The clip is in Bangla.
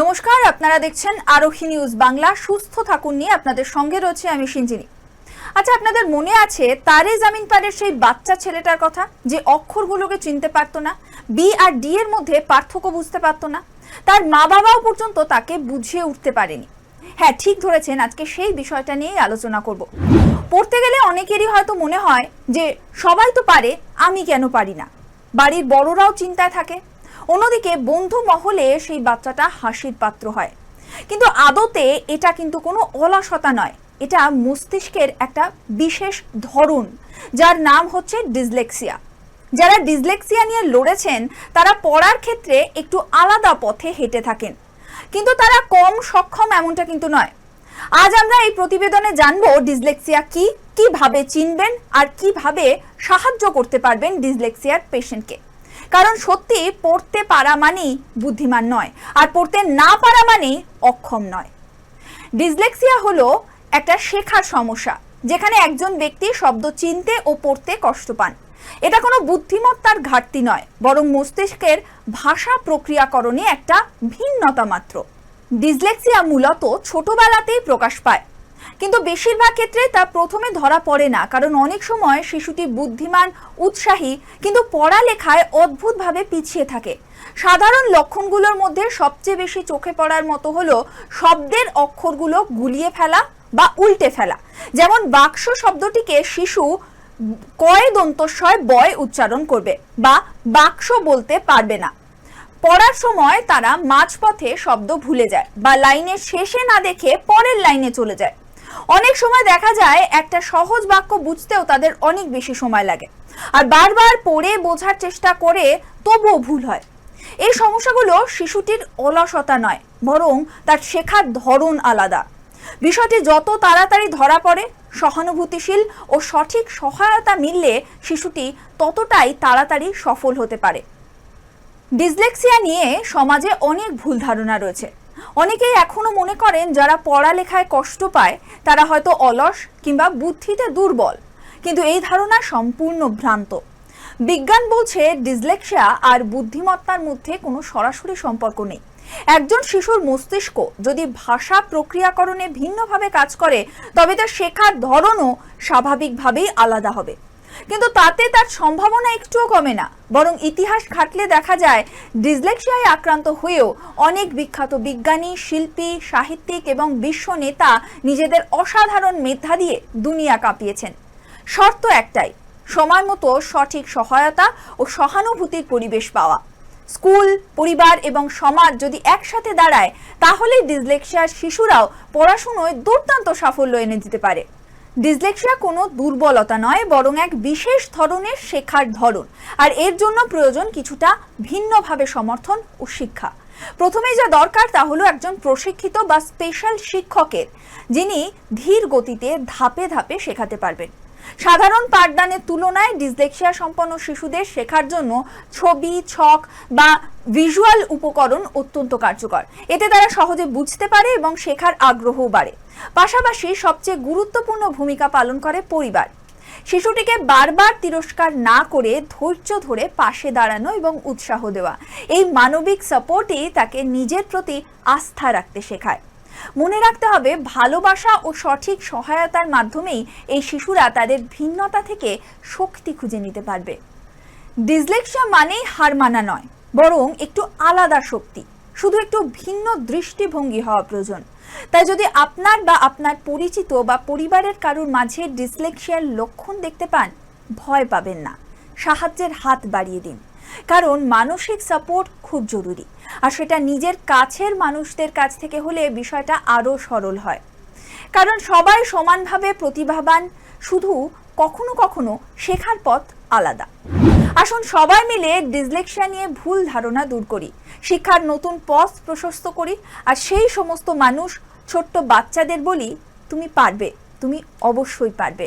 নমস্কার, আপনারা দেখছেন আরোহী নিউজ বাংলা। সুস্থ থাকুন নিয়ে আপনাদের সঙ্গে রয়েছে আমি সিঞ্জিনী আচ্ছা আপনাদের মনে আছে তারে জামিন পারের সেই বাচ্চা ছেলেটার কথা? যে অক্ষরগুলোকে চিনতে পারতো না বি আর ডি এর মধ্যে পার্থক্য বুঝতে পারতো না, তার মা বাবাও পর্যন্ত তাকে বুঝিয়ে উঠতে পারেনি। হ্যাঁ ঠিক ধরেছেন, আজকে সেই বিষয়টা নিয়েই আলোচনা করব। পড়তে গেলে অনেকেরই হয়তো মনে হয় যে, সবাই তো পারে, আমি কেন পারি না? বাড়ির বড়রাও চিন্তায় থাকে অন্যদিকে বন্ধু মহলে সেই বাচ্চাটা হাসির পাত্র হয়। কিন্তু আদতে এটা কিন্তু কোনো অলসতা নয়। এটা মস্তিষ্কের একটা বিশেষ ধরন, যার নাম হচ্ছে ডিসলেক্সিয়া। যারা ডিসলেক্সিয়া নিয়ে লড়েছেন, তারা পড়ার ক্ষেত্রে একটু আলাদা পথে হেঁটে থাকেন। কিন্তু তারা কম সক্ষম এমনটা কিন্তু নয়। আজ আমরা এই প্রতিবেদনে জানব ডিসলেক্সিয়া কি, কীভাবে চিনবেন আর কীভাবে সাহায্য করতে পারবেন ডিসলেক্সিয়ার পেশেন্টকে। কারণ সত্যি পড়তে পারা মানেই বুদ্ধিমান নয়, আর পড়তে না পারা মানেই অক্ষম নয়। ডিসলেক্সিয়া হলো একটা শেখার সমস্যা, যেখানে একজন ব্যক্তি শব্দ চিনতে ও পড়তে কষ্ট পান। এটা কোনো বুদ্ধিমত্তার ঘাটতি নয়, বরং মস্তিষ্কের ভাষা প্রক্রিয়াকরণে একটা ভিন্নতা মাত্র। ডিসলেক্সিয়া মূলত ছোটবেলাতেই প্রকাশ পায় কিন্তু বেশিরভাগ ক্ষেত্রে তা প্রথমে ধরা পড়ে না, কারণ অনেক সময় শিশুটি বুদ্ধিমান, উৎসাহী, কিন্তু পড়ালেখায় অদ্ভুতভাবে পিছিয়ে থাকে। সাধারণ লক্ষণগুলোর মধ্যে সবচেয়ে বেশি চোখে পড়ার মতো হলো শব্দের অক্ষরগুলো গুলিয়ে ফেলা বা উল্টে ফেলা। যেমন বাক্স শব্দটিকে শিশু কয় দন্তস্বয় বয় উচ্চারণ করবে বা বাক্স বলতে পারবে না। পড়ার সময় তারা মাঝপথে শব্দ ভুলে যায় বা লাইনের শেষে না দেখে পরের লাইনে চলে যায়। অনেক সময় দেখা যায় একটা সহজ বাক্য বুঝতেও তাদের অনেক বেশি সময় লাগে। আর বারবার পড়ে বোঝার চেষ্টা করে তবুও ভুল হয়। এই সমস্যাগুলো শিশুটির অলসতা নয়, বরং তার শেখার ধরন আলাদা। বিষয়টি যত তাড়াতাড়ি ধরা পড়ে, সহানুভূতিশীল ও সঠিক সহায়তা মিললে শিশুটি ততটাই তাড়াতাড়ি সফল হতে পারে। ডিসলেক্সিয়া নিয়ে সমাজে অনেক ভুল ধারণা রয়েছে। অনেকেই এখনও মনে করেন যারা পড়ালেখায় কষ্ট পায়, তারা হয়তো অলস কিংবা বুদ্ধিতে দুর্বল। কিন্তু এই ধারণা সম্পূর্ণ ভ্রান্ত। বিজ্ঞান বলছে ডিসলেক্সিয়া আর বুদ্ধিমত্তার মধ্যে কোনো সরাসরি সম্পর্ক নেই। একজন শিশুর মস্তিষ্ক যদি ভাষা প্রক্রিয়াকরণে ভিন্নভাবে কাজ করে, তবে তার শেখার ধরনও স্বাভাবিকভাবেই আলাদা হবে। কিন্তু তাতে তার সম্ভাবনা একটুও কমে না। বরং ইতিহাস ঘাটলে দেখা যায় ডিসলেক্সিয়ায় আক্রান্ত হয়েও অনেক বিখ্যাত বিজ্ঞানী, শিল্পী, সাহিত্যিক এবং বিশ্ব নেতা নিজেদের অসাধারণ মেধা দিয়ে দুনিয়া কাঁপিয়েছেন। শর্ত একটাই, সময় মতো সঠিক সহায়তা ও সহানুভূতির পরিবেশ পাওয়া। স্কুল, পরিবার এবং সমাজ যদি একসাথে দাঁড়ায় তাহলে ডিসলেক্সিয়ার শিশুরাও পড়াশুনোয় দুর্দান্ত সাফল্য এনে দিতে পারে। ডিসলেক্সিয়া কোনো দুর্বলতা নয়, বরং এক বিশেষ ধরনের শেখার ধরন। আর এর জন্য প্রয়োজন কিছুটা ভিন্নভাবে সমর্থন ও শিক্ষা। প্রথমেই যা দরকার তা হলো একজন প্রশিক্ষিত বা স্পেশাল শিক্ষকের, যিনি ধীর গতিতে ধাপে ধাপে শেখাতে পারবেন। সাধারণ পাঠদানের তুলনায় ডিসলেক্সিয়া সম্পন্ন শিশুদের শেখার জন্য ছবি, ছক বা ভিজুয়াল উপকরণ অত্যন্ত কার্যকর। এতে তারা সহজে বুঝতে পারে এবং শেখার আগ্রহও বাড়ে। পাশাপাশি সবচেয়ে গুরুত্বপূর্ণ ভূমিকা পালন করে পরিবার। শিশুটিকে বারবার তিরস্কার না করে ধৈর্য ধরে পাশে দাঁড়ানো এবং উৎসাহ দেওয়া। এই মানবিক সাপোর্টই তাকে নিজের প্রতি আস্থা রাখতে শেখায়। মনে রাখতে হবে, ভালোবাসা ও সঠিক সহায়তার মাধ্যমেই এই শিশুরা তাদের ভিন্নতা থেকে শক্তি খুঁজে নিতে পারবে। ডিসলেক্সিয়া মানেই হার মানা নয়, বরং একটু আলাদা শক্তি। শুধু একটু ভিন্ন দৃষ্টিভঙ্গি হওয়া প্রয়োজন। তাই যদি আপনার বা আপনার পরিচিত বা পরিবারের কারোর মাঝে ডিসলেক্সিয়ার লক্ষণ দেখতে পান, ভয় পাবেন না। সাহায্যের হাত বাড়িয়ে দিন। কারণ মানসিক সাপোর্ট খুব জরুরি। আর সেটা নিজের কাছের মানুষদের কাছ থেকে হলে বিষয়টা আরও সরল হয়। কারণ সবাই সমানভাবে প্রতিভাবান, শুধু কখনো কখনো শেখার পথ আলাদা। আসুন সবাই মিলে ডিসলেকশিয়া নিয়ে ভুল ধারণা দূর করি। শিক্ষার নতুন পথ প্রশস্ত করি আর সেই সমস্ত মানুষ ছোট্ট বাচ্চাদের বলি, তুমি পারবে, তুমি অবশ্যই পারবে।